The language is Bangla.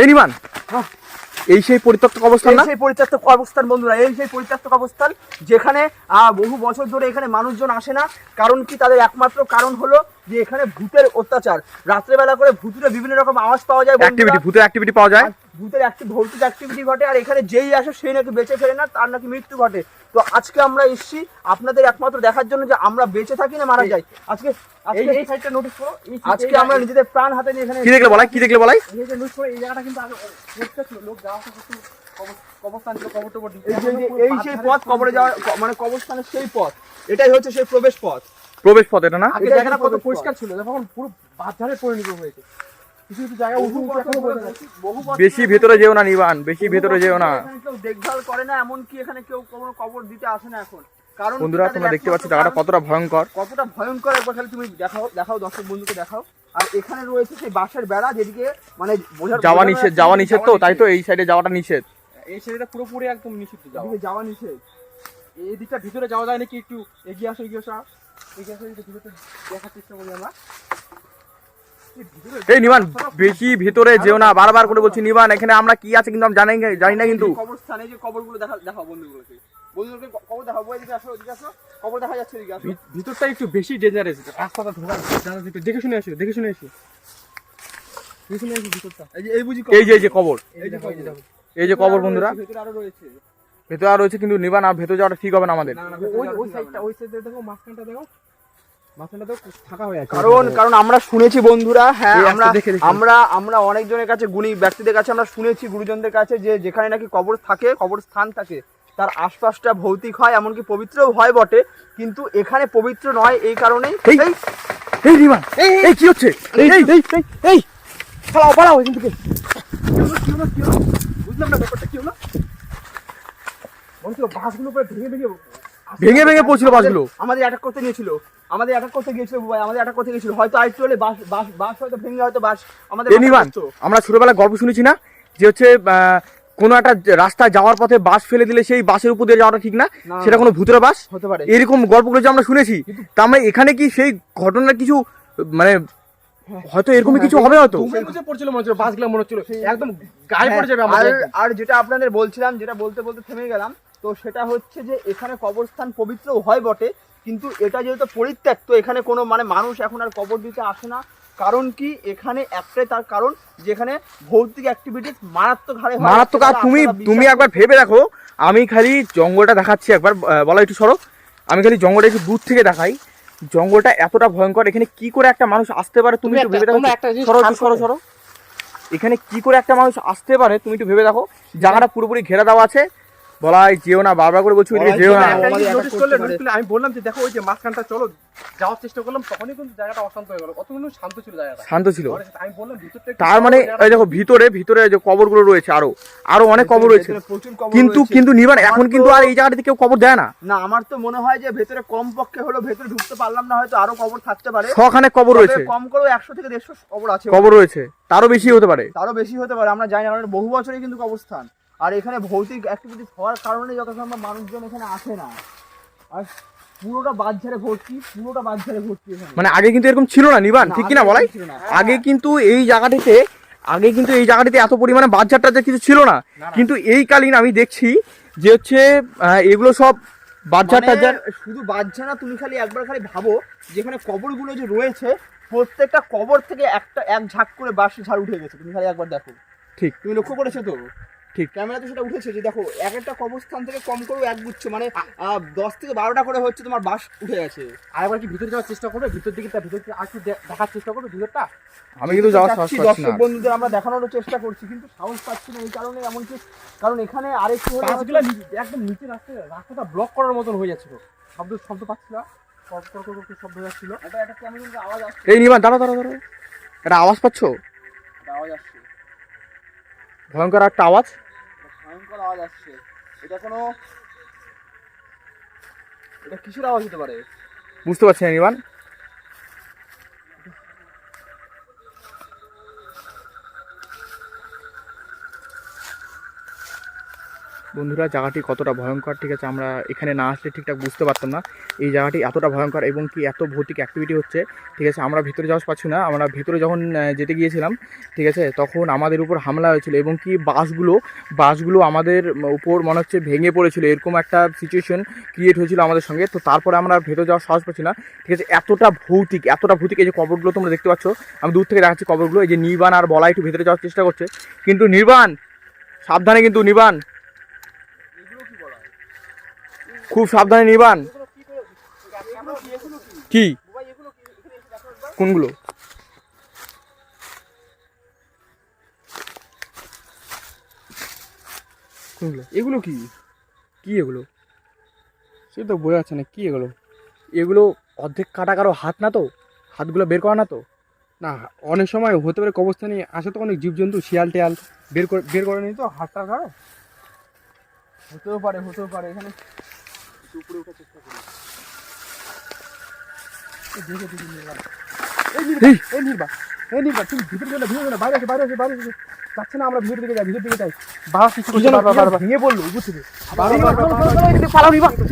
এই নিমান হ্যাঁ। এই সেই পরিত্যক্ত অবস্থান না? সেই পরিত্যক্ত অবস্থান বন্ধুরা এই সেই পরিত্যক্ত অবস্থান যেখানে আহ, বহু বছর ধরে এখানে মানুষজন আসে না। কারণ কি? তাদের একমাত্র কারণ হলো যে এখানে ভূতের অত্যাচার। রাত্রেবেলা করে ভূতুরে বিভিন্ন রকম আওয়াজ পাওয়া যায়। অ্যাক্টিভিটি ভূতের অ্যাক্টিভিটি পাওয়া যায়? ভূতের একটি ভৌতিক অ্যাক্টিভিটি ঘটে আর এখানে যেই আসে সেই নাকি বেঁচে ফেরে না তার নাকি মৃত্যু ঘটে। তো আজকে আমরা এসেছি আপনাদের একমাত্র দেখার জন্য যে আমরা বেঁচে থাকি না মারা যাই আজকে আজকে এই সাইডটা নোটিস করো। আজকে আমরা নিজেদের প্রাণ হাতে নিয়ে এখানে কি দেখলে বলাই? কি দেখলে বলাই? এই যে নোটিস করো এই জায়গাটা কিন্তু আগে ছিল। লোক যাওয়া আসা করতো। এই সেই পথ কবরে যাওয়ার মানে কবরস্থানের সেই পথ। এটাই হচ্ছে সেই প্রবেশ পথ। প্রবেশ পথ এটা না? এটা জায়গাটা কত পরিষ্কার ছিল যখন পুরো বাজারে পরিণত হয়েছে। কিছু কিছু জায়গা উঁচু উঁচু এখনও বোঝা যাচ্ছে বহু বেশি ভেতরে যেও না নিবান বেশি ভেতরে যেও না। কেউ দেখভাল করে না এমনকি এখানে কেউ কোনো কবর দিতে আসে না এখন। কারণ বন্ধুরা তোমরা দেখতে পাচ্ছ জায়গাটা কতটা ভয়ঙ্কর। কতটা ভয়ঙ্কর একবার খালি তুমি দেখাও দেখাও দর্শক বন্ধুকে দেখাও। আর এখানে রয়েছে সেই বাঁশের বেড়া যেদিকে মানে বোঝার যাওয়া নিষেধ যাওয়া নিষেধ তো তাই তো এই সাইডে যাওয়াটা নিষেধ। এই ছেলেটা পুরোপুরি একদম নিষিদ্ধ যাওয়া নিষেধ। এই দিকটা ভিতরে যাওয়া যায় নাকি একটু এগিয়ে আসো এগিয়ে আসো? এই ভিতরে এই নিবান বেশি ভেতরে যেও না বারবার করে বলছি নিবান এখানে আমরা কি আছে কিন্তু আমি জানি জানি না কিন্তু। কবরস্থানে যে কবরগুলো দেখা দেখাও বন্ধুগুলোকে বন্ধুদেরকে কবর দেখাও এদিকে আসো এদিকে আসো কবর দেখা যাচ্ছে এদিকে আসো ভিতরটা একটু বেশি ডেঞ্জারাস রাস্তাটা ঢোকার জানা একটু দেখে শুনে আসো দেখে শুনে আসো। দেখে শুনে আসো ভিতরটা। এই যে এই বুঝি এই যে এই যে কবর। এই যে এই যে দেখো। এই যে কবর বন্ধুরা। ভেতরে আরও রয়েছে। ভেতরে রয়েছে কিন্তু নিবান আর ভেতরে যাওয়াটা ঠিক হবে না আমাদের। না, না, ওই ওই সাইডটা ওই সাইডে দেখো মাঝখানটা দেখো। কারণ কারণ আমরা শুনেছি বন্ধুরা হ্যাঁ আমরা। আমরা আমরা অনেকজনের কাছে গুণী ব্যক্তিদের কাছে আমরা শুনেছি গুরুজনদের কাছে যে যেখানে নাকি কবর থাকে কবর স্থান থাকে তার আশপাশটা ভৌতিক হয় এমনকি পবিত্রও হয় বটে কিন্তু এখানে পবিত্র নয় এই কারণেই এই এই কি হচ্ছে? এই এই এই এই, এই পালাও পালাও এখান থেকে। বুঝলাম না ব্যাপারটা কি হলো? বাসগুলো ভেঙে ভেঙে ভেঙে ভেঙে পড়ছিল বাসগুলো। আমাদের অ্যাটাক করতে নিয়েছিল। আমাদের অ্যাটাক করতে গিয়েছিল ভাই আমাদের অ্যাটাক করতে গিয়েছিল। হয়তো আরেকটু হলে বাস বাস বাস হয়তো ভেঙে হয়তো বাস আমাদের পড়তো। আমরা ছোটবেলায় গল্প শুনেছি না? যে হচ্ছে আহ, কোনো একটা রাস্তায় যাওয়ার পথে বাস ফেলে দিলে সেই বাসের উপর দিয়ে যাওয়াটা ঠিক না। সেটা কোনো ভূতের বাস? হতে পারে। এরকম গল্পগুলো যে আমরা শুনেছি তা আমরা এখানে কি সেই ঘটনার কিছু মানে হয়তো এরকমই কিছু হবে হয়তো? তুমি বুঝে পড়ছিল মনে হচ্ছিল বাসগুলো মনে হচ্ছিল একদম গায়ে পড়ে যাবে হ্যাঁ, আমাদের আর আর যেটা আপনাদের বলছিলাম যেটা বলতে বলতে থেমে গেলাম তো সেটা হচ্ছে যে এখানে কবরস্থান পবিত্র হয় বটে কিন্তু এটা যেহেতু পরিত্যক্ত এখানে কোনো মানে মানুষ এখন আর কবর দিতে আসে না। কারণ কি? এখানে একটাই তার কারণ যেখানে ভৌতিক অ্যাক্টিভিটিস মারাত্মক হারে মারাত্মক। আর তুমি তুমি একবার ভেবে দেখো আমি খালি জঙ্গলটা দেখাচ্ছি একবার বলা একটু সরো। আমি খালি জঙ্গলটা একটু দূর থেকে দেখাই। জঙ্গলটা এতটা ভয়ঙ্কর এখানে কি করে একটা মানুষ আসতে পারে তুমি একটু ভেবে দেখো সরো সরো সরো। এখানে কি করে একটা মানুষ আসতে পারে তুমি একটু ভেবে দেখো। জায়গাটা পুরোপুরি ঘেরা দেওয়া আছে। বলা হয় যেও না বারবার করে বলছি ওইদিকে যেও না। আমাদের আমি বললাম যে দেখো ওই যে মাঝখানটা চলো যাওয়ার চেষ্টা করলাম তখনই কিন্তু জায়গাটা অশান্ত হয়ে গেল। অত শান্ত ছিল জায়গাটা? শান্ত ছিল। আমি বললাম ভিতরটা তার মানে এই দেখো ভিতরে ভিতরে যে কবরগুলো রয়েছে আরও আরও অনেক কবর রয়েছে। কিন্তু কিন্তু নিবার এখন কিন্তু আর এই জায়গাটাতে কেউ কবর দেয় না। না আমার তো মনে হয় যে ভেতরে কম পক্ষে হলো ভেতরে ঢুকতে পারলাম না হয়তো আরও কবর থাকতে পারে। ছখানে কবর রয়েছে। কম করেও একশো থেকে দেড়শো কবর আছে। কবর রয়েছে। তারও বেশি হতে পারে। তারও বেশি হতে পারে আমরা জানি না বহু বছরই কিন্তু অবস্থান আর এখানে ভৌতিক অ্যাক্টিভিটিস হওয়ার কারণে যত সম্ভব মানুষজন এখানে আসে না। আর পুরোটা বাদ বাজারে ভর্তি পুরোটা বাজারে ভর্তি এখানে। মানে আগে কিন্তু এরকম ছিল না নিবান ঠিক কিনা বলাই? না। আগে কিন্তু এই জায়গাটিতে আগে কিন্তু এই জায়গাটিতে এত পরিমাণে বাজার টাজার কিছু ছিল না। কিন্তু এই কালীন আমি দেখছি যে হচ্ছে এগুলো সব বাজার মানে টাজার শুধু বাজছে না তুমি খালি একবার খালি ভাবো যেখানে কবরগুলো যে রয়েছে প্রত্যেকটা কবর থেকে একটা এক ঝাঁক করে বাঁশ ঝাড় উঠে গেছে। তুমি খালি একবার দেখো। ঠিক। তুমি লক্ষ্য করেছ তো? ঠিক। ক্যামেরাতে সেটা উঠেছে যে দেখো এক একটা কবরস্থান থেকে কম করেও এক গুচ্ছ মানে আহ, দশ থেকে বারোটা করে হচ্ছে তোমার বাঁশ উঠে গেছে। আর একবার কি ভিতরে যাওয়ার চেষ্টা করবে? ভিতর দিকে ভিতর দিকে আর দেখার চেষ্টা করবে ভিতরটা? আমি কিন্তু যাওয়ার সাহস পাচ্ছি না। বন্ধুদের আমরা দেখানোর চেষ্টা করছি কিন্তু সাহস পাচ্ছি না এই কারণে এমনকি কারণ এখানে আরেকটু হলে একদম নিচে রাস্তা রাস্তাটা ব্লক করার মতন হয়ে যাচ্ছিল। শব্দ শব্দ কর করে শব্দ যাচ্ছিল। এটা একটা কেমন আওয়াজ আসছে? এই নিবান দাঁড়াও দাঁড়াও দাঁড়াও। একটা আওয়াজ পাচ্ছ? একটা আওয়াজ আসছে। ভয়ঙ্কর একটা আওয়াজ। ভয়ঙ্কর আওয়াজ আসছে? এটা কোনো এটা কিসের আওয়াজ হতে পারে? বুঝতে পারছি না নিবান। বন্ধুরা, জায়গাটি কতটা ভয়ঙ্কর? ঠিক আছে, আমরা এখানে না আসলে ঠিকঠাক বুঝতে পারতাম না। এই জায়গাটি এতটা ভয়ঙ্কর এবং কি এত ভৌতিক অ্যাক্টিভিটি হচ্ছে, ঠিক আছে, আমরা ভিতরে যাওয়া পাচ্ছি না। আমরা ভিতরে যখন যেতে গিয়েছিলাম, ঠিক আছে, তখন আমাদের উপর হামলা হয়েছিল এবং কি বাসগুলো বাসগুলো আমাদের উপর মনে হচ্ছে ভেঙে পড়েছিল। এরকম একটা সিচুয়েশন ক্রিয়েট হয়েছিল আমাদের সঙ্গে। তো তারপরে আমরা ভেতরে যাওয়ার সাহস পাচ্ছি না, ঠিক আছে, এতটা ভৌতিক এতটা ভৌতিক এই যে কবরগুলো তোমরা দেখতে পাচ্ছ, আমি দূর থেকে দেখাচ্ছি কবরগুলো। এই যে নির্বাণ আর বলা একটু ভেতরে যাওয়ার চেষ্টা করছে। কিন্তু নির্বাণ, সাবধানে কিন্তু নির্বাণ। খুব সাবধানে নির্বাণ কি? কোনগুলো? কোনগুলো? এগুলো কি? কি এগুলো? সে তো বোঝা যাচ্ছে না, কি এগুলো? এগুলো অর্ধেক কাটা কারও হাত না তো? হাতগুলো বের করা না তো? না, অনেক সময় হতে পারে কবরস্থানে আসে তো অনেক জীবজন্তু, শিয়াল টিয়াল বের করে বের করে নি তো হাতটা কারও হতেও পারে হতেও পারে, এখানে একটু উপরে ওঠার চেষ্টা করি এই দেখে দেখে নির্বাণ এই নির্বাণ এই নির্বাণ এই নির্বাণ তুমি ভিতরে চলে ভিতরে চলে বাইরে আসে বাইরে আসে বাইরে আসে যাচ্ছে না আমরা ভিতর দিকে যাই ভিতর দিকে যাই বাবা কিছু ভেঙে পড়ল বুঝতে বারবার